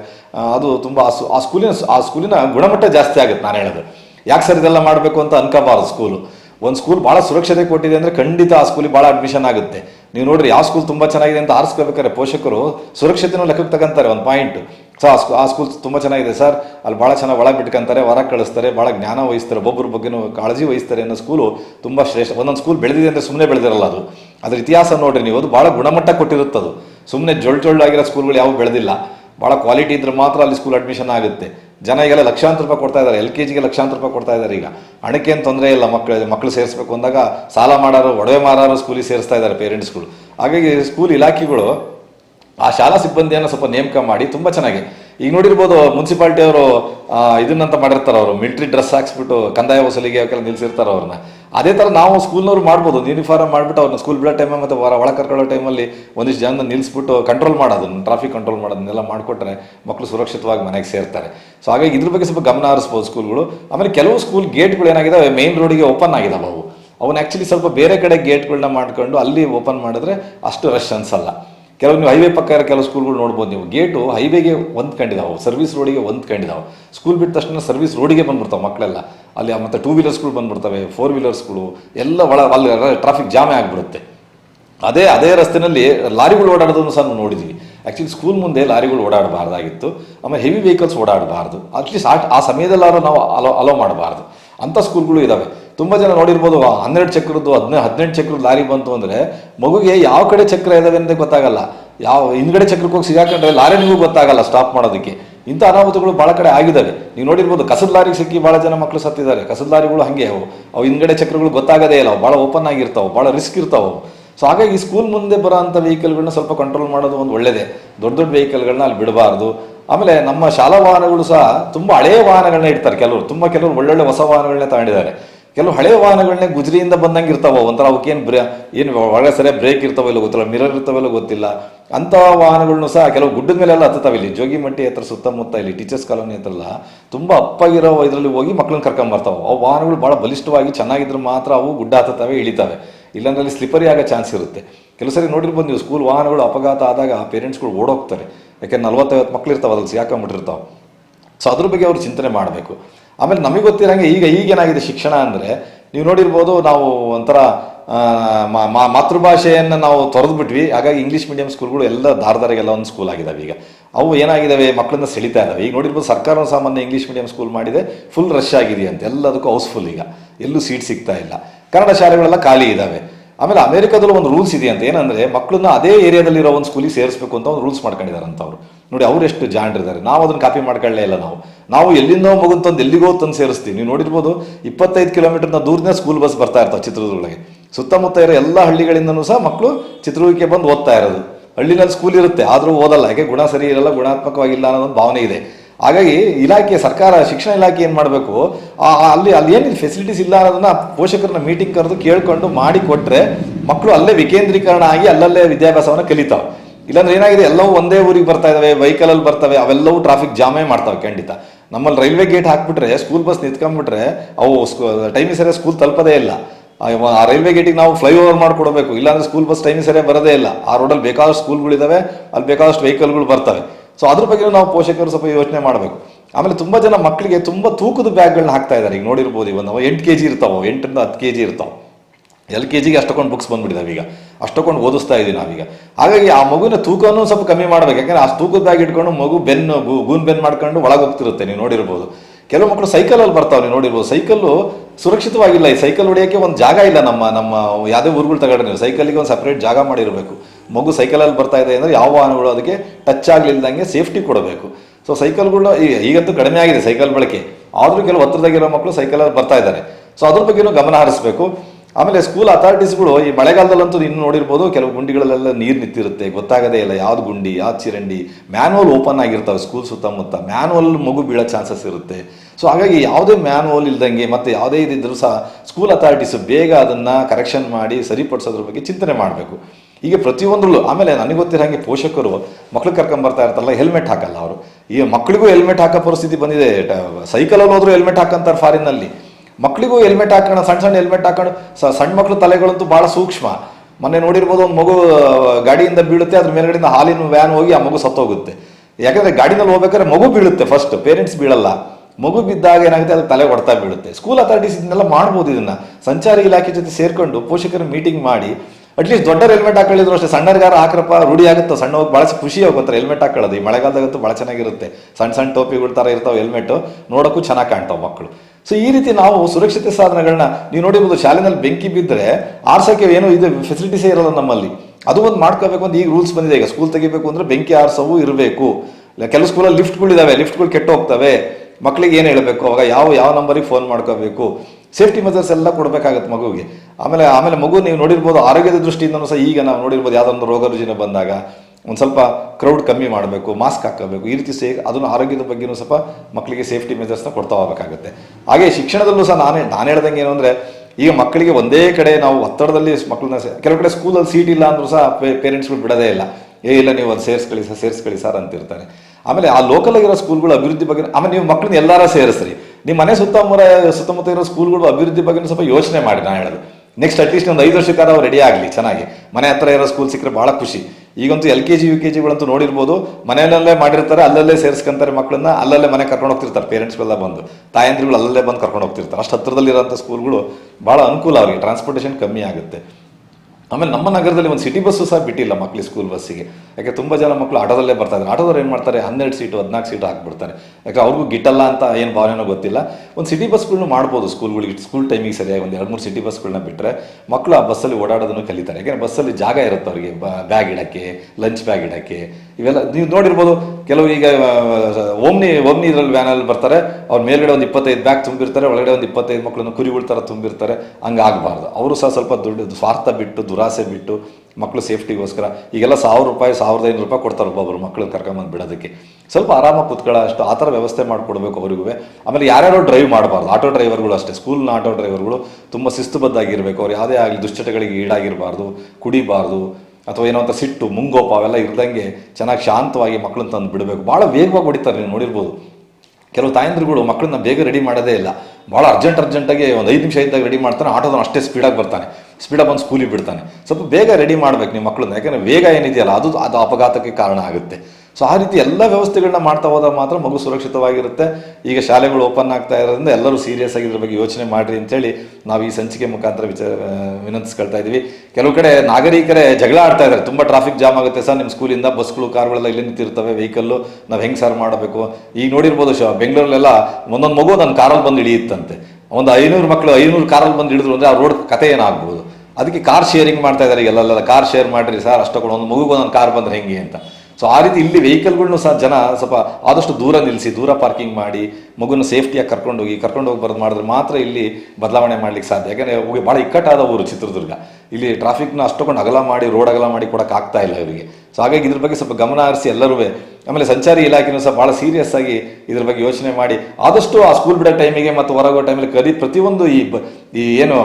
ಅದು ತುಂಬ ಆ ಸ್ಕೂಲಿನ ಆ ಸ್ಕೂಲಿನ ಗುಣಮಟ್ಟ ಜಾಸ್ತಿ ಆಗುತ್ತೆ ನಾನು ಹೇಳೋದು. ಯಾಕೆ ಸರ್ ಇದೆಲ್ಲ ಮಾಡಬೇಕು ಅಂತ ಅನ್ಕೋಬಾರ್ದು ಸ್ಕೂಲು ಒಂದು ಸ್ಕೂಲ್ ಭಾಳ ಸುರಕ್ಷತೆ ಕೊಟ್ಟಿದೆ ಅಂದರೆ ಖಂಡಿತ ಆ ಸ್ಕೂಲಿಗೆ ಭಾಳ ಅಡ್ಮಿಷನ್ ಆಗುತ್ತೆ. ನೀವು ನೋಡ್ರಿ, ಯಾವ ಸ್ಕೂಲ್ ತುಂಬ ಚೆನ್ನಾಗಿದೆ ಅಂತ ಆರಿಸ್ಕೋಬೇಕಾದ್ರೆ ಪೋಷಕರು ಸುರಕ್ಷತೆನೂ ಲೆಕ್ಕಕ್ಕೆ ತಗೊಂತಾರೆ ಒಂದು ಪಾಯಿಂಟ್ ಸೊ ಆ ಸ್ಕೂ ಆ ಸ್ಕೂಲ್ ತುಂಬ ಚೆನ್ನಾಗಿದೆ ಸರ್ ಅಲ್ಲಿ ಭಾಳ ಚೆನ್ನಾಗಿ ಒಳಗೆ ಬಿಟ್ಕೊಂತಾರೆ ಹೊರಗೆ ಕಳಿಸ್ತಾರೆ, ಭಾಳ ಜ್ಞಾನ ವಹಿಸ್ತಾರೆ ಒಬ್ಬೊಬ್ಬರ ಬಗ್ಗೆನೂ ಕಾಳಜಿ ವಹಿಸ್ತಾರೆ ಅನ್ನೋ ಸ್ಕೂಲು ತುಂಬ ಶ್ರೇಷ್ಠ. ಒಂದೊಂದು ಸ್ಕೂಲ್ ಬೆಳೆದಿದೆ ಅಂದರೆ ಸುಮ್ಮನೆ ಬೆಳೆದಿರಲ್ಲ ಅದು. ಅದ್ರ ಇತಿಹಾಸ ನೋಡ್ರಿ ನೀವು, ಅದು ಭಾಳ ಗುಣಮಟ್ಟ ಕೊಟ್ಟಿರುತ್ತದು ಸುಮ್ಮನೆ ಜೊಳ್ ಜೊಳ್ಳಾಗಿರೋ ಸ್ಕೂಲ್ಗಳು ಯಾವ ಬೆಳೆದಿಲ್ಲ. ಭಾಳ ಕ್ವಾಲಿಟಿ ಇದ್ರೆ ಮಾತ್ರ ಅಲ್ಲಿ ಸ್ಕೂಲ್ ಅಡ್ಮಿಷನ್ ಆಗುತ್ತೆ. ಜನ ಈಗೆಲ್ಲ ಲಕ್ಷಾಂತರ ರೂಪಾಯಿ ಕೊಡ್ತಾ ಇದ್ದಾರೆ, ಎಲ್ ಕೆ ಜಿಗೆ ಲಕ್ಷಾಂತರ ರೂಪಾಯಿ ಕೊಡ್ತಾ ಇದ್ದಾರೆ ಈಗ. ಹಣಕ್ಕೆ ಏನು ತೊಂದರೆ ಇಲ್ಲ ಮಕ್ಕಳು ಮಕ್ಕಳು ಸೇರಿಸ್ಬೇಕು ಅಂದಾಗ ಸಾಲ ಮಾಡೋರು, ಒಡವೆ ಮಾರೋರು ಸ್ಕೂಲಿಗೆ ಸೇರಿಸ್ತಾ ಇದ್ದಾರೆ ಪೇರೆಂಟ್ಸ್ಗಳು ಹಾಗಾಗಿ ಸ್ಕೂಲ್ ಇಲಾಖೆಗಳು ಆ ಶಾಲಾ ಸಿಬ್ಬಂದಿಯನ್ನು ಸ್ವಲ್ಪ ನೇಮಕ ಮಾಡಿ ತುಂಬ ಚೆನ್ನಾಗಿ. ಈಗ ನೋಡಿರ್ಬೋದು ಮುನ್ಸಿಪಾಲ್ಟಿ ಅವರು ಇದನ್ನಂತ ಮಾಡಿರ್ತಾರೆ ಅವರು ಮಿಲ್ಟ್ರಿ ಡ್ರೆಸ್ ಹಾಕ್ಸ್ಬಿಟ್ಟು ಕಂದಾಯ ವಸೂಲಿಗೆ ಅವಕ್ಕೆಲ್ಲ ನಿಲ್ಸಿರ್ತಾರೆ ಅವ್ರನ್ನ ಅದೇ ಥರ ನಾವು ಸ್ಕೂಲ್ನವ್ರು ಮಾಡ್ಬೋದು. ಯೂನಿಫಾರ್ಮ್ ಮಾಡಿಬಿಟ್ಟು ಅವ್ರನ್ನ ಸ್ಕೂಲ್ ಬಿಡೋ ಟೈಮ್ ಮತ್ತು ಹೊರ ಒಳ ಕರ್ಕೊಳ್ಳೋ ಟೈಮಲ್ಲಿ ಒಂದಿಷ್ಟು ಜನ ನಿಲ್ಲಿಸ್ಬಿಟ್ಟು ಕಂಟ್ರೋಲ್ ಮಾಡೋದನ್ನ ಟ್ರಾಫಿಕ್ ಕಂಟ್ರೋಲ್ ಮಾಡೋದನ್ನೆಲ್ಲ ಮಾಡಿಕೊಟ್ರೆ ಮಕ್ಕಳು ಸುರಕ್ಷಿತವಾಗಿ ಮನೆಗೆ ಸೇರ್ತಾರೆ. ಸೊ ಹಾಗಾಗಿ ಇದ್ರ ಬಗ್ಗೆ ಸ್ವಲ್ಪ ಗಮನ ಹರಿಸ್ಬೋದು ಸ್ಕೂಲ್ಗಳು ಆಮೇಲೆ ಕೆಲವು ಸ್ಕೂಲ್ ಗೇಟ್ಗಳು ಏನಾಗಿದಾವೆ ಮೇನ್ ರೋಡಿಗೆ ಓಪನ್ ಆಗಿದಾವೆ ಅವು. ಅವನ್ನ ಆ್ಯಕ್ಚುಲಿ ಸ್ವಲ್ಪ ಬೇರೆ ಕಡೆ ಗೇಟ್ಗಳನ್ನ ಮಾಡ್ಕೊಂಡು ಅಲ್ಲಿ ಓಪನ್ ಮಾಡಿದ್ರೆ ಅಷ್ಟು ರಶ್ ಅನ್ಸಲ್ಲ ಕೆಲವು ನೀವು ಹೈವೇ ಪಕ್ಕ ಇರೋ ಕೆಲವು ಸ್ಕೂಲ್ಗಳು ನೋಡ್ಬೋದು ನೀವು. ಗೇಟು ಹೈವೇಗೆ ಹೊಂದ್ಕೊಂಡಿದ್ದಾವೆ ಸರ್ವಿಸ್ ರೋಡಿಗೆ ಹೊಂದ್ಕೊಂಡಿದ್ದಾವೆ ಸ್ಕೂಲ್ ಬಿಟ್ಟ ತಕ್ಷಣ ಸರ್ವಿಸ್ ರೋಡಿಗೆ ಬಂದ್ಬಿಡ್ತಾವೆ ಮಕ್ಕಳೆಲ್ಲ ಅಲ್ಲಿ ಮತ್ತೆ ಟೂ ವೀಲರ್ಸ್ಗಳು ಬಂದ್ಬಿಡ್ತವೆ ಫೋರ್ ವೀಲರ್ಸ್ಗಳು ಎಲ್ಲ ಒಳ ಅಲ್ಲಿ ಟ್ರಾಫಿಕ್ ಜಾಮೇ ಆಗಿಬಿಡುತ್ತೆ. ಅದೇ ಅದೇ ರಸ್ತೆನಲ್ಲಿ ಲಾರಿಗಳು ಓಡಾಡೋದನ್ನು ಸಹ ನಾವು ನೋಡಿದ್ವಿ. ಆ್ಯಕ್ಚುಲಿ ಸ್ಕೂಲ್ ಮುಂದೆ ಲಾರಿಗಳು ಓಡಾಡಬಾರ್ದಾಗಿತ್ತು. ಆಮೇಲೆ ಹೆವಿ ವೆಹಿಕಲ್ಸ್ ಓಡಾಡಬಾರ್ದು. ಅಟ್ಲೀಸ್ಟ್ ಆ ಆ ಸಮಯದಲ್ಲಾದ್ರೂ ನಾವು ಅಲೋ ಅಲೋ ಮಾಡಬಾರ್ದು. ಅಂಥ ಸ್ಕೂಲ್ಗಳು ಇದ್ದಾವೆ ತುಂಬ ಜನ ನೋಡಿರ್ಬೋದು ಹನ್ನೆರಡು ಚಕ್ರದ್ದು, ಹದಿನ, ಹದಿನೆಂಟು ಚಕ್ರದ ಲಾರಿ ಬಂತು ಅಂದರೆ ಮಗುಗೆ ಯಾವ ಕಡೆ ಚಕ್ರ ಇದಾವೆ ಅಂತ ಗೊತ್ತಾಗಲ್ಲ. ಯಾವ ಹಿಂದ್ಗಡೆ ಚಕ್ರಕ್ಕೆ ಹೋಗಿ ಸಿಗಾಕೊಂಡ್ರೆ ಲಾರಿ ನಿಮಗೂ ಗೊತ್ತಾಗಲ್ಲ ಸ್ಟಾಪ್ ಮಾಡೋದಕ್ಕೆ. ಇಂಥ ಅನಾಹುತಗಳು ಭಾಳ ಕಡೆ ಆಗಿದ್ದಾವೆ. ನೀವು ನೋಡಿರ್ಬೋದು ಕಸದ ಲಾರಿಗೆ ಸಿಕ್ಕಿ ಭಾಳ ಜನ ಮಕ್ಕಳು ಸತ್ತಿದ್ದಾರೆ. ಕಸದ ಲಾರಿಗಳು ಹಾಗೆ ಅವು. ಅವು ಹಿಂದ್ಗಡೆ ಚಕ್ರಗಳು ಗೊತ್ತಾಗದೇ ಇಲ್ಲ. ಭಾಳ ಓಪನ್ ಆಗಿರ್ತಾವೆ. ಭಾಳ ರಿಸ್ಕ್ ಇರ್ತಾವೆ ಸೊ ಹಾಗಾಗಿ ಸ್ಕೂಲ್ ಮುಂದೆ ಬರೋ ಅಂಥ ವೆಹಿಕಲ್ಗಳನ್ನ ಸ್ವಲ್ಪ ಕಂಟ್ರೋಲ್ ಮಾಡೋದು ಒಂದು ಒಳ್ಳೆಯದೇ ದೊಡ್ಡ ದೊಡ್ಡ ವೆಹಿಕಲ್ಗಳನ್ನ ಅಲ್ಲಿ ಬಿಡಬಾರ್ದು. ಆಮೇಲೆ ನಮ್ಮ ಶಾಲಾ ವಾಹನಗಳು ಸಹ ತುಂಬ ಹಳೆಯ ವಾಹನಗಳನ್ನ ಇಡ್ತಾರೆ ಕೆಲವರು. ತುಂಬ ಕೆಲವರು ಒಳ್ಳೊಳ್ಳೆ ಹೊಸ ವಾಹನಗಳನ್ನ ತಗೊಂಡಿದ್ದಾರೆ. ಕೆಲವು ಹಳೆಯ ವಾಹನಗಳನ್ನೇ ಗುಜರಿಯಿಂದ ಬಂದಂಗೆ ಇರ್ತಾವ, ಒಂಥರ ಅವಕ್ಕೇನು ಬ್ರೇ, ಏನು ಒಳಗೆ ಸರಿಯಾಗಿ ಬ್ರೇಕ್ ಇರ್ತಾವೋ ಇಲ್ಲ ಗೊತ್ತಿಲ್ಲ ಮಿರರ್ ಇರ್ತಾವಲ್ಲ ಗೊತ್ತಿಲ್ಲ, ಅಂಥ ವಾಹನಗಳನ್ನು ಸಹ ಕೆಲವು ಗುಡ್ಡದ ಮೇಲೆಲ್ಲ ಹತ್ತುತ್ತಾವೆ. ಇಲ್ಲಿ ಜೋಗಿಮಟ್ಟಿ ಹತ್ರ, ಸುತ್ತಮುತ್ತ, ಇಲ್ಲಿ ಟೀಚರ್ಸ್ ಕಾಲೋನಿ ಹತ್ರಲ್ಲ ತುಂಬ ಅಪ್ಪಾಗಿರೋ ಇದರಲ್ಲಿ ಹೋಗಿ ಮಕ್ಕಳನ್ನ ಕರ್ಕೊಂಬರ್ತಾವೆ ಆ ವಾಹನಗಳು ಭಾಳ ಬಲಿಷ್ಠವಾಗಿ ಚೆನ್ನಾಗಿದ್ರೆ ಮಾತ್ರ ಅವು ಗುಡ್ಡ ಹತ್ತುತ್ತವೆ, ಇಳಿತಾವೆ. ಇಲ್ಲಾಂದ್ರೆ ಅಲ್ಲಿ ಸ್ಲಿಪರಿ ಆಗೋ ಚಾನ್ಸ್ ಇರುತ್ತೆ. ಕೆಲವು ಸರಿ ನೋಡಿರ್ಬೋದು ನೀವು ಸ್ಕೂಲ್ ವಾಹನಗಳು ಅಪಘಾತ ಆದಾಗ ಆ ಪೇರೆಂಟ್ಸ್ಗಳು ಓಡೋಗ್ತಾರೆ. ಯಾಕೆಂದ್ರೆ ನಲ್ವತ್ತೈವತ್ತು ಮಕ್ಳು ಇರ್ತಾವೆ, ಅದ್ರಲ್ಲಿ ಸಿಗಾಕೊಂಬಿಟ್ಟಿರ್ತಾವೆ ಸೊ ಅದ್ರ ಬಗ್ಗೆ ಅವರು ಚಿಂತನೆ ಮಾಡಬೇಕು. ಆಮೇಲೆ ನಮಗೆ ಗೊತ್ತಿರೋಂಗೆ ಈಗ ಈಗೇನಾಗಿದೆ ಶಿಕ್ಷಣ ಅಂದರೆ, ನೀವು ನೋಡಿರ್ಬೋದು ನಾವು ಒಂಥರ ಮಾತೃಭಾಷೆಯನ್ನು ನಾವು ತೊರೆದು ಬಿಟ್ವಿ ಹಾಗಾಗಿ ಇಂಗ್ಲೀಷ್ ಮೀಡಿಯಂ ಸ್ಕೂಲ್ಗಳು ಎಲ್ಲ ಧಾರದಾರಿಗೆಲ್ಲ ಒಂದು ಸ್ಕೂಲ್ ಆಗಿದ್ದಾವೆ ಈಗ. ಅವು ಏನಾಗಿದ್ದಾವೆ ಮಕ್ಕಳನ್ನ ಸೆಳಿತಾ ಇದ್ದಾವೆ ಈಗ ನೋಡಿರ್ಬೋದು ಸರ್ಕಾರ ಸಾಮಾನ್ಯ ಇಂಗ್ಲೀಷ್ ಮೀಡಿಯಂ ಸ್ಕೂಲ್ ಮಾಡಿದೆ. ಫುಲ್ ರಶ್ ಆಗಿದೆ ಅಂತ. ಎಲ್ಲದಕ್ಕೂ ಹೌಸ್ಫುಲ್ ಈಗ. ಎಲ್ಲೂ ಸೀಟ್ ಸಿಗ್ತಾ ಇಲ್ಲ. ಕನ್ನಡ ಶಾಲೆಗಳೆಲ್ಲ ಖಾಲಿ ಇದ್ದಾವೆ ಆಮೇಲೆ ಅಮೇರಿಕಾದಲ್ಲೂ ಒಂದು ರೂಲ್ಸ್ ಇದೆ ಅಂತ. ಏನಂದ್ರೆ ಮಕ್ಕಳನ್ನ ಅದೇ ಏರಿಯಾದಲ್ಲಿರೋ ಒಂದು ಸ್ಕೂಲಿಗೆ ಸೇರಿಸಬೇಕು ಅಂತ ಒಂದು ರೂಲ್ಸ್ ಮಾಡ್ಕೊಂಡಿದ್ದಾರೆ ಅಂತ ಅವರು ನೋಡಿ ಅವ್ರು ಎಷ್ಟು ಜಾಣರಿದ್ದಾರೆ ನಾವು ಅದನ್ನ ಕಾಪಿ ಮಾಡ್ಕೊಳ್ಳೇ ಇಲ್ಲ ನಾವು. ನಾವು ಎಲ್ಲಿಂದೋ ಮಗು ತಂದು ಎಲ್ಲಿಗೋ ತಂದು ಸೇರಿಸ್ತೀವಿ. ನೀವು ನೋಡಿರ್ಬೋದು ಇಪ್ಪತ್ತೈದು ಕಿಲೋಮೀಟರ್ನ ದೂರನೇ ಸ್ಕೂಲ್ ಬಸ್ ಬರ್ತಾ ಇರ್ತಾವೆ ಚಿತ್ರದುರ್ಗಕ್ಕೆ ಸುತ್ತಮುತ್ತ ಇರೋ ಎಲ್ಲ ಹಳ್ಳಿಗಳಿಂದನೂ ಸಹ ಮಕ್ಕಳು ಚಿತ್ರದುರ್ಗಕ್ಕೆ ಬಂದು ಓದ್ತಾ ಇರೋದು. ಹಳ್ಳಿನಲ್ಲಿ ಸ್ಕೂಲ್ ಇರುತ್ತೆ, ಆದರೂ ಓದಲ್ಲ. ಯಾಕೆ ಗುಣ ಸರಿ ಇರಲ್ಲ, ಗುಣಾತ್ಮಕವಾಗಿಲ್ಲ ಅನ್ನೋದೊಂದು ಭಾವನೆ ಇದೆ. ಹಾಗಾಗಿ ಇಲಾಖೆ, ಸರ್ಕಾರ, ಶಿಕ್ಷಣ ಇಲಾಖೆ ಏನು ಮಾಡಬೇಕು? ಅಲ್ಲಿ ಅಲ್ಲಿ ಏನಿಲ್ಲ ಫೆಸಿಲಿಟೀಸ್ ಇಲ್ಲ ಅನ್ನೋದನ್ನ ಪೋಷಕರನ್ನ ಮೀಟಿಂಗ್ ಕರೆದು ಕೇಳಿಕೊಂಡು ಮಾಡಿ ಕೊಟ್ರೆ ಮಕ್ಕಳು ಅಲ್ಲೇ ವಿಕೇಂದ್ರೀಕರಣ ಆಗಿ ಅಲ್ಲಲ್ಲೇ ವಿದ್ಯಾಭ್ಯಾಸವನ್ನು ಕಲಿತಾವೆ. ಇಲ್ಲಾಂದ್ರೆ ಏನಾಗಿದೆ, ಎಲ್ಲವೂ ಒಂದೇ ಊರಿಗೆ ಬರ್ತಾ ಇದಾವೆ ವೆಹಿಕಲಲ್ಲಿ ಬರ್ತವೆ, ಅವೆಲ್ಲವೂ ಟ್ರಾಫಿಕ್ ಜಾಮೇ ಮಾಡ್ತವೆ ಖಂಡಿತ. ನಮ್ಮಲ್ಲಿ ರೈಲ್ವೆ ಗೇಟ್ ಹಾಕ್ಬಿಟ್ರೆ ಸ್ಕೂಲ್ ಬಸ್ ನಿಂತ್ಕೊಂಡ್ಬಿಟ್ರೆ, ಅವು ಟೈಮಿಗೆ ಸರಿಯಾಗಿ ಸ್ಕೂಲ್ ತಲುಪದೇ ಇಲ್ಲ. ಆ ರೈಲ್ವೆ ಗೇಟಿಗೆ ನಾವು ಫ್ಲೈಓವರ್ ಮಾಡಿಕೊಡ್ಬೇಕು, ಇಲ್ಲಾಂದ್ರೆ ಸ್ಕೂಲ್ ಬಸ್ ಟೈಮಿಗೆ ಸರಿಯಾಗಿ ಬರೋದೇ ಇಲ್ಲ. ಆ ರೋಡಲ್ಲಿ ಬೇಕಾದಷ್ಟು ಸ್ಕೂಲ್ಗಳಿದಾವೆ ಅಲ್ಲಿ ಬೇಕಾದಷ್ಟು ವೆಹಿಕಲ್ಗಳು ಬರ್ತವೆ. ಸೊ ಅದ್ರ ಬಗ್ಗೆ ನಾವು ಪೋಷಕರು ಸ್ವಲ್ಪ ಯೋಚನೆ ಮಾಡಬೇಕು. ಆಮೇಲೆ ತುಂಬ ಜನ ಮಕ್ಕಳಿಗೆ ತುಂಬ ತೂಕದ ಬ್ಯಾಗ್ಗಳನ್ನ ಹಾಕ್ತಾ ಇದ್ದಾರೆ. ಈಗ ನೋಡಿರ್ಬೋದು, ಇವಾಗ ನಾವು ಎಂಟು ಕೆ ಜಿ ಇರ್ತಾವೆ, ಎಂಟರಿಂದ ಹತ್ತು ಕೆ ಜಿ ಇರ್ತಾವೆ. ಎಲ್ ಕೆ ಜಿಗೆ ಅಷ್ಟೊಂದು ಬುಕ್ಸ್ ಬಂದ್ಬಿಟ್ಟಿದ್ದಾವೆ ಈಗ ಅಷ್ಟೊಂದು ಓದಿಸ್ತಾ ಇದ್ದೀವಿ ನಾವೀಗ. ಹಾಗಾಗಿ ಆ ಮಗುವಿನ ತೂಕನೂ ಸ್ವಲ್ಪ ಕಮ್ಮಿ ಮಾಡಬೇಕು. ಯಾಕಂದ್ರೆ ಆ ತೂಕದ ಬ್ಯಾಗ್ ಇಟ್ಕೊಂಡು ಮಗು ಬೆನ್ನು ಗೂನ್ ಬೆನ್ ಮಾಡ್ಕೊಂಡು ಒಳಗೆ ಹೋಗ್ತಿರುತ್ತೆ, ನೀವು ನೋಡಿರ್ಬೋದು. ಕೆಲವು ಮಕ್ಕಳು ಸೈಕಲಲ್ಲಿ ಬರ್ತಾವೆ ನೀವು ನೋಡಿರ್ಬೋದು. ಸೈಕಲ್ಲು ಸುರಕ್ಷಿತವಾಗಿಲ್ಲ. ಈ ಸೈಕಲ್ ಹೊಡೆಯೋಕ್ಕೆ ಒಂದು ಜಾಗ ಇಲ್ಲ ನಮ್ಮ ನಮ್ಮ ಯಾವುದೇ ಊರುಗಳು ತಗೊಂಡ್ರೆ ನೀವು. ಸೈಕಲಿಗೆ ಒಂದು ಸಪ್ರೇಟ್ ಜಾಗ ಮಾಡಿರಬೇಕು. ಮಗು ಸೈಕಲಲ್ಲಿ ಬರ್ತಾ ಇದೆ ಅಂದರೆ ಯಾವ ವಾಹನಗಳು ಅದಕ್ಕೆ ಟಚ್ ಆಗಲಿಲ್ದಂಗೆ ಸೇಫ್ಟಿ ಕೊಡಬೇಕು. ಸೊ ಸೈಕಲ್ಗಳು ಈಗಂತೂ ಕಡಿಮೆ ಆಗಿದೆ ಸೈಕಲ್ ಬಳಕೆ. ಆದರೂ ಕೆಲವು ಹತ್ತಿರದಾಗಿರೋ ಮಕ್ಕಳು ಸೈಕಲಲ್ಲಿ ಬರ್ತಾ ಇದ್ದಾರೆ. ಸೊ ಅದ್ರ ಬಗ್ಗೆನೂ ಗಮನ ಹರಿಸ್ಬೇಕು. ಆಮೇಲೆ ಸ್ಕೂಲ್ ಅಥಾರಿಟೀಸ್ಗಳು ಈ ಮಳೆಗಾಲದಲ್ಲಂತೂ ಇನ್ನು ನೋಡಿರ್ಬೋದು ಕೆಲವು ಗುಂಡಿಗಳಲ್ಲೆಲ್ಲ ನೀರು ನಿಂತಿರುತ್ತೆ, ಗೊತ್ತಾಗದೇ ಇಲ್ಲ ಯಾವ್ದು ಗುಂಡಿ, ಯಾವ್ದು ಚಿರಂಡಿ. ಮ್ಯಾನ್ವಲ್ ಓಪನ್ ಆಗಿರ್ತವೆ ಸ್ಕೂಲ್ ಸುತ್ತಮುತ್ತ. ಮ್ಯಾನ್ವಲ್ ಮಗು ಬೀಳೋ ಚಾನ್ಸಸ್ ಇರುತ್ತೆ. ಸೊ ಹಾಗಾಗಿ ಯಾವುದೇ ಮ್ಯಾನ್ವಲ್ ಇಲ್ದಂಗೆ ಮತ್ತು ಯಾವುದೇ ಇದಿದ್ರೂ ಸಹ ಸ್ಕೂಲ್ ಅಥಾರಿಟೀಸ್ ಬೇಗ ಅದನ್ನು ಕರೆಕ್ಷನ್ ಮಾಡಿ ಸರಿಪಡಿಸೋದ್ರ ಬಗ್ಗೆ ಚಿಂತನೆ ಮಾಡಬೇಕು. ಈಗ ಪ್ರತಿಯೊಂದರಲ್ಲೂ, ಆಮೇಲೆ ನನಗೆ ಗೊತ್ತಿರೋ ಹಾಗೆ ಪೋಷಕರು ಮಕ್ಳು ಕರ್ಕೊಂಬರ್ತಾ ಇರ್ತಲ್ಲ ಹೆಲ್ಮೆಟ್ ಹಾಕಲ್ಲ ಅವರು. ಈಗ ಮಕ್ಕಳಿಗೂ ಹೆಲ್ಮೆಟ್ ಹಾಕೋ ಪರಿಸ್ಥಿತಿ ಬಂದಿದೆ. ಸೈಕಲಲ್ಲಿ ಹೋದರೂ ಹೆಲ್ಮೆಟ್ ಹಾಕಂತಾರೆ ಫಾರಿನಲ್ಲಿ ಮಕ್ಕಳಿಗೂ ಹೆಲ್ಮೆಟ್ ಹಾಕೋಣ, ಸಣ್ಣ ಸಣ್ಣ ಹೆಲ್ಮೆಟ್ ಹಾಕೊಂಡು ಸಣ್ಣ ಮಕ್ಕಳು ತಲೆಗಳಂತೂ ಭಾಳ ಸೂಕ್ಷ್ಮ. ಮೊನ್ನೆ ನೋಡಿರ್ಬೋದು ಒಂದು ಮಗು ಗಾಡಿಯಿಂದ ಬೀಳುತ್ತೆ, ಅದ್ರ ಮೇಲ್ಗಡೆಯಿಂದ ಹಾಲಿನ ವ್ಯಾನ್ ಹೋಗಿ ಆ ಮಗು ಸತ್ತೋಗುತ್ತೆ. ಯಾಕಂದರೆ ಗಾಡಿನಲ್ಲಿ ಹೋಗ್ಬೇಕಾದ್ರೆ ಮಗು ಬೀಳುತ್ತೆ ಫಸ್ಟ್ ಪೇರೆಂಟ್ಸ್ ಬೀಳಲ್ಲ. ಮಗು ಬಿದ್ದಾಗ ಏನಾಗುತ್ತೆ, ಅದು ತಲೆ ಹೊಡ್ತಾ ಬೀಳುತ್ತೆ. ಸ್ಕೂಲ್ ಅಥಾರಿಟೀಸ್ ಇದನ್ನೆಲ್ಲ ಮಾಡ್ಬೋದು ಇದನ್ನ. ಸಂಚಾರಿ ಇಲಾಖೆ ಜೊತೆ ಸೇರ್ಕೊಂಡು ಪೋಷಕರ ಮೀಟಿಂಗ್ ಮಾಡಿ ಅಟ್ಲೀಸ್ಟ್ ದೊಡ್ಡ ಹೆಲ್ಮೆಟ್ ಹಾಕೊಳ್ಳಿದ್ರು ಅಷ್ಟೇ ಸಣ್ಣಗಾರ ಹಾಕ್ರಪ್ಪ, ರೂಢಿ ಆಗುತ್ತೆ? ಸಣ್ಣ ಹೋಗಿ ಭಾಳ ಖುಷಿ ಹೋಗುತ್ತೆ ಹೆಲ್ಮೆಟ್ ಹಾಕೊಳ್ಳೋದು. ಈ ಮಳೆಗಾಲದಾಗಂತೂ ಭಾಳ ಚೆನ್ನಾಗಿರುತ್ತೆ. ಸಣ್ಣ ಸಣ್ಣ ಟೋಪಿಗಳು ಥರ ಇರ್ತಾವೆ ಹೆಲ್ಮೆಟ್ ನೋಡೋಕ್ಕೂ ಚೆನ್ನಾಗಿ ಕಾಣ್ತಾವೆ ಮಕ್ಕಳು ಸೊ ಈ ರೀತಿ ನಾವು ಸುರಕ್ಷತೆ ಸಾಧನಗಳನ್ನ ನೀವು ನೋಡಿರ್ಬೋದು, ಶಾಲೆನಲ್ಲಿ ಬೆಂಕಿ ಬಿದ್ದರೆ ಆರ್ಸೋಕ್ಕೆ ಏನು ಇದೆ ಫೆಸಿಲಿಟೀಸೇ ಇರಲ್ಲ ನಮ್ಮಲ್ಲಿ. ಅದು ಒಂದು ಮಾಡ್ಕೋಬೇಕು ಅಂತ ಈಗ ರೂಲ್ಸ್ ಬಂದಿದೆ. ಈಗ ಸ್ಕೂಲ್ ತೆಗಿಬೇಕು ಅಂದ್ರೆ ಬೆಂಕಿ ಆರ್ಸೋವು ಇರಬೇಕು. ಕೆಲವು ಸ್ಕೂಲಲ್ಲಿ ಲಿಫ್ಟ್ಗಳಿದಾವೆ ಲಿಫ್ಟ್ಗಳು ಕೆಟ್ಟು ಹೋಗ್ತವೆ. ಮಕ್ಕಳಿಗೆ ಏನು ಹೇಳಬೇಕು? ಅವಾಗ ಯಾವ ಯಾವ ನಂಬರಿಗೆ ಫೋನ್ ಮಾಡ್ಕೋಬೇಕು? ಸೇಫ್ಟಿ ಮೆಜರ್ಸ್ ಎಲ್ಲ ಕೊಡಬೇಕಾಗತ್ತೆ ಮಗುವಿಗೆ. ಆಮೇಲೆ ಆಮೇಲೆ ಮಗು ನೀವು ನೋಡಿರ್ಬೋದು, ಆರೋಗ್ಯದ ದೃಷ್ಟಿಯಿಂದನೂ ಸಹ ಈಗ ನಾವು ನೋಡಿರ್ಬೋದು ಯಾವುದೊಂದು ರೋಗ ರುಜಿನ ಬಂದಾಗ. ಒಂದು ಸ್ವಲ್ಪ ಕ್ರೌಡ್ ಕಮ್ಮಿ ಮಾಡಬೇಕು ಮಾಸ್ಕ್ ಹಾಕಬೇಕು ಈ ರೀತಿ ಸೇ ಅದನ್ನು ಆರೋಗ್ಯದ ಬಗ್ಗೆನೂ ಸ್ವಲ್ಪ ಮಕ್ಕಳಿಗೆ ಸೇಫ್ಟಿ ಮೆಜರ್ಸ್ನ ಕೊಡ್ತಾ ಹೋಗಬೇಕಾಗುತ್ತೆ. ಹಾಗೆ ಶಿಕ್ಷಣದಲ್ಲೂ ಸಹ ನಾನೇ ನಾನು ಹೇಳ್ದಂಗೆ ಏನು ಅಂದರೆ, ಈಗ ಮಕ್ಕಳಿಗೆ ಒಂದೇ ಕಡೆ ನಾವು ಒತ್ತಡದಲ್ಲಿ ಮಕ್ಕಳನ್ನ ಕೆಲವು ಕಡೆ ಸ್ಕೂಲಲ್ಲಿ ಸೀಟ್ ಇಲ್ಲ ಅಂದರೂ ಸಹ ಪೇರೆಂಟ್ಸ್ಗಳು ಬಿಡೋದೇ ಇಲ್ಲ. ಏ, ಇಲ್ಲ, ನೀವು ಅದು ಸೇರಿಸ್ಕೊಳ್ಳಿ ಸರ್ ಸೇರಿಸ್ಕೊಳ್ಳಿ ಸರ್ ಅಂತಿರ್ತಾರೆ. ಆಮೇಲೆ ಆ ಲೋಕಲ್ ಆಗಿರೋ ಸ್ಕೂಲ್ಗಳು ಅಭಿವೃದ್ಧಿ ಬಗ್ಗೆ ಆಮೇಲೆ ನೀವು ಮಕ್ಕಳನ್ನ ಎಲ್ಲಾರ ಸೇರಿಸ್ರಿ. ನಿಮ್ಮ ಮನೆ ಸುತ್ತಮುತ್ತ ಸುತ್ತಮುತ್ತ ಇರೋ ಸ್ಕೂಲ್ಗಳು ಅಭಿವೃದ್ಧಿ ಬಗ್ಗೆ ಸ್ವಲ್ಪ ಯೋಚನೆ ಮಾಡಿ, ನಾನು ಹೇಳೋದು. ನೆಕ್ಸ್ಟ್ ಅಟ್ಲೀಸ್ಟ್ ಒಂದು ಐದು ವರ್ಷಕ್ಕಾದ ಅವ್ರು ರೆಡಿ ಆಗಲಿ, ಚೆನ್ನಾಗಿ. ಮನೆ ಹತ್ರ ಇರೋ ಸ್ಕೂಲ್ ಸಿಕ್ಕರೆ ಭಾಳ ಖುಷಿ. ಈಗಂತೂ L K G, U K ಜಿಗಳಂತೂ ನೋಡಿರ್ಬೋದು, ಮನೆಯಲ್ಲೇ ಮಾಡಿರ್ತಾರೆ, ಅಲ್ಲಲ್ಲೇ ಸೇರಿಸ್ಕೊಂತಾರೆ ಮಕ್ಕಳನ್ನ ಅಲ್ಲಲ್ಲೇ ಮನೆ ಕರ್ಕೊಂಡು ಹೋಗ್ತಿರ್ತಾರೆ ಪೇರೆಂಟ್ಸ್ಗಳೆಲ್ಲ ಬಂದು. ತಾಯಂದ್ರಿಗಳು ಅಲ್ಲಲ್ಲೇ ಬಂದು ಕರ್ಕೊಂಡು ಹೋಗ್ತಿರ್ತಾರೆ. ಅಷ್ಟು ಹತ್ರದಲ್ಲಿರೋಂಥ ಸ್ಕೂಲ್ಗಳು ಭಾಳ ಅನುಕೂಲ ಅವರಿಗೆ ಟ್ರಾನ್ಸ್ಪೋರ್ಟೇಷನ್ ಕಮ್ಮಿ ಆಗುತ್ತೆ. ಆಮೇಲೆ ನಮ್ಮ ನಗರದಲ್ಲಿ ಒಂದು ಸಿಟಿ ಬಸ್ಸು ಸಹ ಬಿಟ್ಟಿಲ್ಲ ಮಕ್ಕಳಿಗೆ ಸ್ಕೂಲ್ ಬಸ್ಸಿಗೆ ಯಾಕೆ ತುಂಬ ಜನ ಮಕ್ಕಳು ಆಟೋದಲ್ಲೇ ಬರ್ತಾ ಇದ್ದಾರೆ. ಆಟೋದವ್ರು ಏನು ಮಾಡ್ತಾರೆ? ಹನ್ನೆರಡು ಸೀಟು ಹದಿನಾಲ್ಕು ಸೀಟು ಹಾಕ್ಬಿಡ್ತಾರೆ. ಯಾಕೆ ಅವ್ರಿಗೂ ಗಿಟ್ಟಲ್ಲ ಅಂತ ಏನು ಭಾವನೆನೋ ಗೊತ್ತಿಲ್ಲ. ಒಂದು ಸಿಟಿ ಬಸ್ಗಳನ್ನ ಮಾಡ್ಬೋದು ಸ್ಕೂಲ್ಗಳಿಗೆ ಸ್ಕೂಲ್ ಟೈಮಿಗೆ ಸರಿಯಾಗಿ ಒಂದು ಎರಡು ಮೂರು ಸಿಟಿ ಬಸ್ಗಳನ್ನ ಬಿಟ್ಟರೆ ಮಕ್ಕಳು ಆ ಬಸ್ಸಲ್ಲಿ ಓಡಾಡೋದನ್ನು ಕಲಿತಾರೆ. ಯಾಕೆಂದರೆ ಬಸ್ಸಲ್ಲಿ ಜಾಗ ಇರುತ್ತೆ ಅವರಿಗೆ. ಬ್ಯಾಗ್ ಇಡೋಕ್ಕೆ ಲಂಚ್ ಬ್ಯಾಗ್ ಇಡಕ್ಕೆ. ಇವೆಲ್ಲ ನೀವು ನೋಡಿರ್ಬೋದು ಕೆಲವು ಈಗ ಓಮ್ನಿ ಓಮ್ನಿ ಇದ್ರಲ್ಲಿ ವ್ಯಾನಲ್ಲಿ ಬರ್ತಾರೆ, ಅವ್ರ ಮೇಲ್ಗಡೆ ಒಂದು ಇಪ್ಪತ್ತೈದು ಬ್ಯಾಗ್ ತುಂಬಿರ್ತಾರೆ, ಒಳಗಡೆ ಒಂದು ಇಪ್ಪತ್ತೈದು ಮಕ್ಕಳನ್ನು ಕುರಿಗಳ ಥರ ತುಂಬಿರ್ತಾರೆ, ಹಂಗೆ ಆಗಬಾರ್ದು. ಅವರು ಸಹ ಸ್ವಲ್ಪ ದುಡ್ಡು ಸ್ವಾರ್ಥ ಬಿಟ್ಟು, ದುರಾಸೆ ಬಿಟ್ಟು ಮಕ್ಕಳು ಸೇಫ್ಟಿಗೋಸ್ಕರ, ಈಗೆಲ್ಲ ಸಾವಿರ ರೂಪಾಯಿ, ಸಾವಿರದ ಐನೂರು ರೂಪಾಯಿ ಕೊಡ್ತಾರೆ ಒಬ್ಬೊಬ್ಬರು ಮಕ್ಕಳು ಕರ್ಕೊಂಬಂದು ಬಿಡೋದಕ್ಕೆ. ಸ್ವಲ್ಪ ಆರಾಮಾಗಿ ಕೂತ್ಕೊಳ್ಳೋ ಅಷ್ಟು, ಆ ಥರ ವ್ಯವಸ್ಥೆ ಮಾಡಿಕೊಡ್ಬೇಕು ಅವ್ರಿಗೂ. ಆಮೇಲೆ ಯಾರ್ಯಾರೋ ಡ್ರೈವ್ ಮಾಡಬಾರ್ದು. ಆಟೋ ಡ್ರೈವರ್ಗಳು ಅಷ್ಟೇ ಸ್ಕೂಲ್ನ ಆಟೋ ಡ್ರೈವರ್ಗಳು ತುಂಬ ಶಿಸ್ತುಬದ್ಧಾಗಿರಬೇಕು. ಅವ್ರು ಯಾವುದೇ ಆಗಲಿ ದುಶ್ಚಟಗಳಿಗೆ ಈಡಾಗಿರಬಾರ್ದು, ಕುಡಿಬಾರ್ದು. ಅಥವಾ ಏನೋ ಅಂತ ಸಿಟ್ಟು ಮುಂಗೋಪ ಅವೆಲ್ಲ ಇರ್ದಂಗೆ ಚೆನ್ನಾಗಿ ಶಾಂತವಾಗಿ ಮಕ್ಕಳನ್ನ ತಂದು ಬಿಡಬೇಕು. ಭಾಳ ವೇಗವಾಗಿ ಹೊಡಿತಾರೆ ನೀವು ನೋಡಿರ್ಬೋದು. ಕೆಲವು ತಾಯಂದ್ರುಗಳು ಮಕ್ಕಳನ್ನ ಬೇಗ ರೆಡಿ ಮಾಡೋದೇ ಇಲ್ಲ. ಭಾಳ ಅರ್ಜೆಂಟ್ ಅರ್ಜೆಂಟಾಗಿ ಒಂದು ಐದು ನಿಮಿಷ ಇದ್ದಾಗ ರೆಡಿ ಮಾಡ್ತಾನೆ ಆಟೋದನ್ನು ಅಷ್ಟೇ ಸ್ಪೀಡಾಗಿ ಬರ್ತಾನೆ. ಸ್ಪೀಡಾಗಿ ಬಂದು ಸ್ಕೂಲಿಗೆ ಬಿಡ್ತಾನೆ. ಸ್ವಲ್ಪ ಬೇಗ ರೆಡಿ ಮಾಡ್ಬೇಕು ನಿಮ್ಮ ಮಕ್ಕಳನ್ನ ಯಾಕಂದರೆ ವೇಗ ಏನಿದೆಯಲ್ಲ, ಅದು ಅದು ಅಪಘಾತಕ್ಕೆ ಕಾರಣ ಆಗುತ್ತೆ. ಸೊ ಆ ರೀತಿ ಎಲ್ಲ ವ್ಯವಸ್ಥೆಗಳನ್ನ ಮಾಡ್ತಾ ಹೋದಾಗ ಮಾತ್ರ ಮಗು ಸುರಕ್ಷಿತವಾಗಿರುತ್ತೆ. ಈಗ ಶಾಲೆಗಳು ಓಪನ್ ಆಗ್ತಾ ಇರೋದ್ರಿಂದ ಎಲ್ಲರೂ ಸೀರಿಯಸ್ ಆಗಿ ಇದ್ರ ಬಗ್ಗೆ ಯೋಚನೆ ಮಾಡಿರಿ ಅಂತೇಳಿ ನಾವು ಈ ಸಂಚಿಕೆ ಮುಖಾಂತರ ವಿಚಾರ ವಿನಂತಿಸ್ಕೊಳ್ತಾ ಇದ್ದೀವಿ. ಕೆಲವು ಕಡೆ ನಾಗರಿಕರೇ ಜಗಳ ಆಡ್ತಾ ಇದ್ದಾರೆ. ತುಂಬ ಟ್ರಾಫಿಕ್ ಜಾಮ್ ಆಗುತ್ತೆ ಸರ್. ನಿಮ್ಮ ಸ್ಕೂಲಿಂದ ಬಸ್ಗಳು ಕಾರ್ಗಳೆಲ್ಲ ಇಲ್ಲಿ ನಿಂತಿರ್ತವೆ ವೆಹಿಕಲ್ಲು ನಾವು ಹೆಂಗೆ ಸರ್ ಮಾಡಬೇಕು? ಈಗ ನೋಡಿರ್ಬೋದು ಶ, ಬೆಂಗಳೂರಲ್ಲೆಲ್ಲ ಒಂದೊಂದು ಮಗು ನನ್ನ ಕಾರಲ್ಲಿ ಬಂದು ಇಳಿಯುತ್ತಂತೆ ಒಂದು ಐನೂರು ಮಕ್ಕಳು ಐನೂರು ಕಾರಲ್ಲಿ ಬಂದು ಹಿಡಿದ್ರು ಅಂದರೆ ಆ ರೋಡ್ ಕತೆ ಏನಾಗ್ಬೋದು? ಅದಕ್ಕೆ ಕಾರ್ ಶೇರಿಂಗ್ ಮಾಡ್ತಾ ಇದ್ದಾರೆ ಎಲ್ಲೆಲ್ಲ ಕಾರ್ ಶೇರ್ ಮಾಡಿರಿ ಸರ್. ಅಷ್ಟೊಂದು ಒಂದು ಮಗುಗೆ ಒಂದೊಂದು ಕಾರ್ ಬಂದ್ರೆ ಹೆಂಗೆ ಅಂತ. ಸೊ ಆ ರೀತಿ ಇಲ್ಲಿ ವೆಹಿಕಲ್ಗಳ್ನು ಸಹ ಜನ ಸ್ವಲ್ಪ ಆದಷ್ಟು ದೂರ ನಿಲ್ಲಿಸಿ ದೂರ ಪಾರ್ಕಿಂಗ್ ಮಾಡಿ, ಮಗುನ ಸೇಫ್ಟಿಯಾಗಿ ಕರ್ಕೊಂಡು ಹೋಗಿ ಕರ್ಕೊಂಡು ಹೋಗಿ ಬರೋದು ಮಾಡಿದ್ರೆ ಮಾತ್ರ ಇಲ್ಲಿ ಬದಲಾವಣೆ ಮಾಡ್ಲಿಕ್ಕೆ ಸಾಧ್ಯ. ಯಾಕಂದರೆ ಭಾಳ ಇಕ್ಕಟ್ಟಾದ ಊರು ಚಿತ್ರದುರ್ಗ. ಇಲ್ಲಿ ಟ್ರಾಫಿಕ್ನ ಅಷ್ಟೊಂದು ಅಗಲ ಮಾಡಿ ರೋಡ್ ಅಗಲ ಮಾಡಿ ಕೊಡೋಕೆ ಆಗ್ತಾ ಇಲ್ಲ ಇವರಿಗೆ. ಸೊ ಹಾಗಾಗಿ ಇದ್ರ ಬಗ್ಗೆ ಸ್ವಲ್ಪ ಗಮನ ಹರಿಸಿ ಎಲ್ಲರೂ ಆಮೇಲೆ ಸಂಚಾರಿ ಇಲಾಖೆನೂ ಸಹ ಭಾಳ ಸೀರಿಯಸ್ ಆಗಿ ಇದ್ರ ಬಗ್ಗೆ ಯೋಚನೆ ಮಾಡಿ. ಆದಷ್ಟು ಆ ಸ್ಕೂಲ್ ಬಿಡೋ ಟೈಮಿಗೆ ಮತ್ತು ಹೊರಗೋ ಟೈಮಲ್ಲಿ ಕರಿ ಪ್ರತಿಯೊಂದು ಈ ಬ, ಈ ಏನು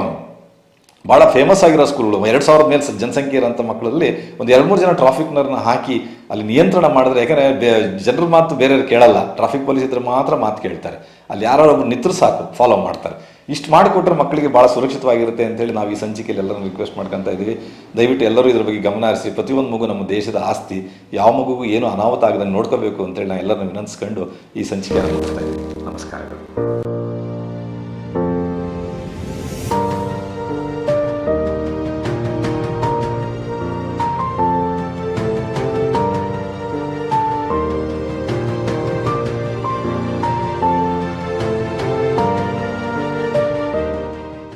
ಭಾಳ ಫೇಮಸ್ ಆಗಿರೋ ಸ್ಕೂಲ್ಗಳು ಎರಡು ಸಾವಿರದ ಮೇಲೆ ಜನಸಂಖ್ಯೆ ಇರೋಂಥ ಮಕ್ಕಳಲ್ಲಿ ಒಂದು ಎರಡು ಮೂರು ಜನ ಟ್ರಾಫಿಕ್ನರ್ನ ಹಾಕಿ ಅಲ್ಲಿ ನಿಯಂತ್ರಣ ಮಾಡಿದ್ರೆ, ಯಾಕಂದರೆ ಜನರ ಮಾತು ಬೇರೆಯವ್ರು ಕೇಳಲ್ಲ. ಟ್ರಾಫಿಕ್ ಪೊಲೀಸ್ ಇದ್ರೆ ಮಾತ್ರ ಮಾತು ಕೇಳ್ತಾರೆ. ಅಲ್ಲಿ ಯಾರೋ ಒಬ್ಬರು ನಿಂತರು ಸಾಕು ಫಾಲೋ ಮಾಡ್ತಾರೆ. ಇಷ್ಟು ಮಾಡಿಕೊಟ್ರೆ ಮಕ್ಕಳಿಗೆ ಭಾಳ ಸುರಕ್ಷಿತವಾಗಿರುತ್ತೆ ಅಂತೇಳಿ ನಾವು ಈ ಸಂಚಿಕೆಯಲ್ಲಿ ಎಲ್ಲರೂ ರಿಕ್ವೆಸ್ಟ್ ಮಾಡ್ಕೊತಾ ಇದ್ದೀವಿ ದಯವಿಟ್ಟು ಎಲ್ಲರೂ ಇದ್ರ ಬಗ್ಗೆ ಗಮನ ಹರಿಸಿ, ಪ್ರತಿಯೊಂದು ಮಗು ನಮ್ಮ ದೇಶದ ಆಸ್ತಿ, ಯಾವ ಮಗುಗೂ ಏನು ಅನಾಹುತ ಆಗದಂಗೆ ನೋಡ್ಕೋಬೇಕು ಅಂತೇಳಿ ನಾನು ಎಲ್ಲರನ್ನು ವಿನಂತಿಸ್ಕೊಂಡು ಈ ಸಂಚಿಕೆಯನ್ನು ನೋಡ್ತಾ ಇದ್ದೀವಿ. ನಮಸ್ಕಾರಗಳು.